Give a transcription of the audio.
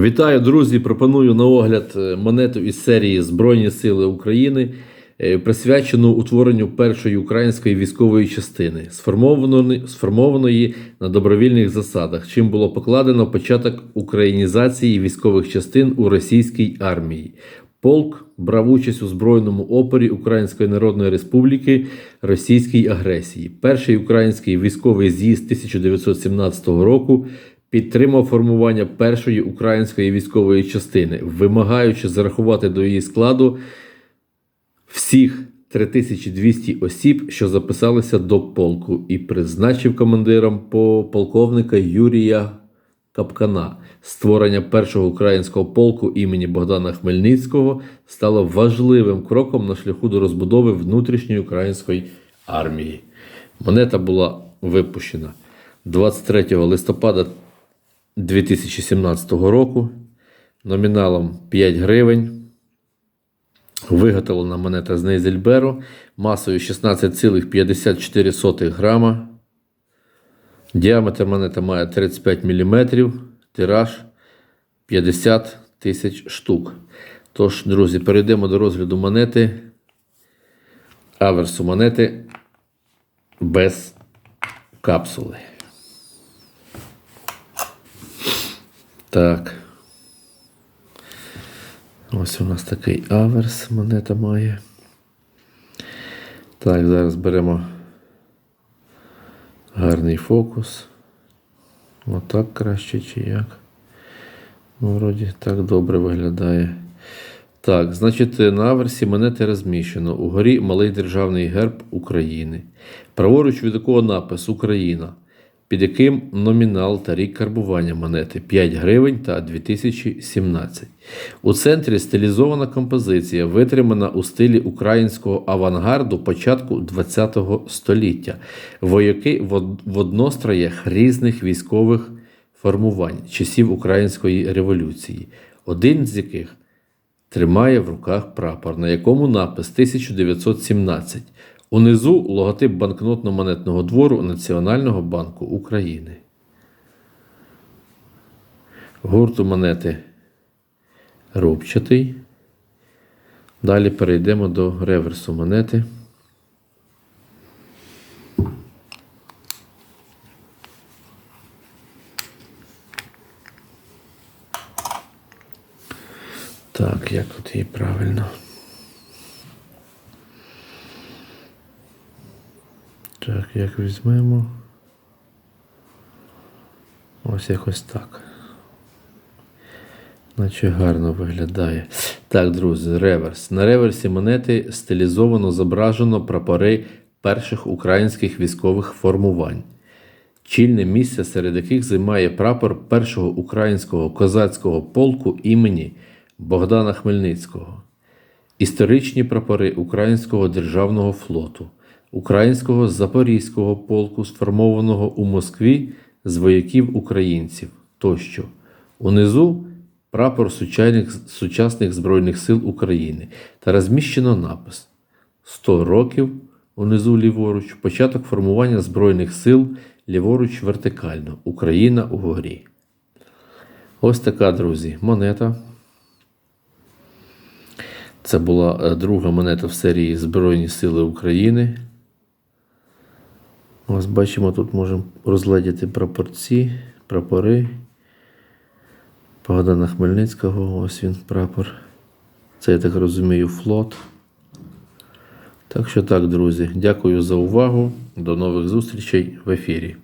Вітаю, друзі! Пропоную на огляд е, монету із серії Збройні Сили України, е, присвячену утворенню першої української військової частини, сформованої, сформованої на добровільних засадах, чим було покладено початок українізації військових частин у російській армії. Полк брав участь у збройному опорі Української Народної Республіки російській агресії. Перший український військовий з'їзд 1917 року підтримав формування першої української військової частини, вимагаючи зарахувати до її складу всіх 3200 осіб, що записалися до полку, і призначив командиром по полковника Юрія Капкана. Створення першого українського полку імені Богдана Хмельницького стало важливим кроком на шляху до розбудови внутрішньої української армії. Монета була випущена 23 листопада 2017 року номіналом 5 гривень. Виготовлена монета з Нейзельберу масою 16,54 грама. Діаметр монети має 35 мм, тираж 50 тисяч штук. Тож, друзі, перейдемо до розгляду монети. Аверсу монети без капсули. Так. Ось у нас такий аверс монета має. Так, зараз беремо гарний фокус. Отак краще чи як. Ну, вроді так добре виглядає. Так, значить, на аверсі монети розміщено. Угорі малий державний герб України. Праворуч від якого напис Україна, під яким номінал та рік карбування монети 5 гривень та 2017. У центрі стилізована композиція, витримана у стилі українського авангарду початку ХХ століття. Вояки в одностроях різних військових формувань часів Української революції, один з яких тримає в руках прапор, на якому напис 1917. Унизу логотип банкнотно-монетного двору Національного банку України. Гурту монети рубчатий. Далі перейдемо до реверсу монети. Так, як тут її правильно? Так, як візьмемо. Ось якось так. Наче гарно виглядає. Так, друзі, реверс. На реверсі монети стилізовано зображено прапори перших українських військових формувань. Чільне місце, серед яких займає прапор першого українського козацького полку імені Богдана Хмельницького, історичні прапори Українського державного флоту, Українського Запорізького полку, сформованого у Москві з вояків українців тощо. Унизу прапор сучасних, Збройних сил України та розміщено напис 100 років унизу ліворуч, початок формування Збройних сил ліворуч вертикально, Україна у горі. Ось така, друзі, монета. Це була е, друга монета в серії Збройні Сили України. Ось бачимо, тут можемо розглядіти прапорці, прапори. Богдана Хмельницького, ось він прапор. Це, я так розумію, флот. Так що так, друзі, дякую за увагу. До нових зустрічей в ефірі.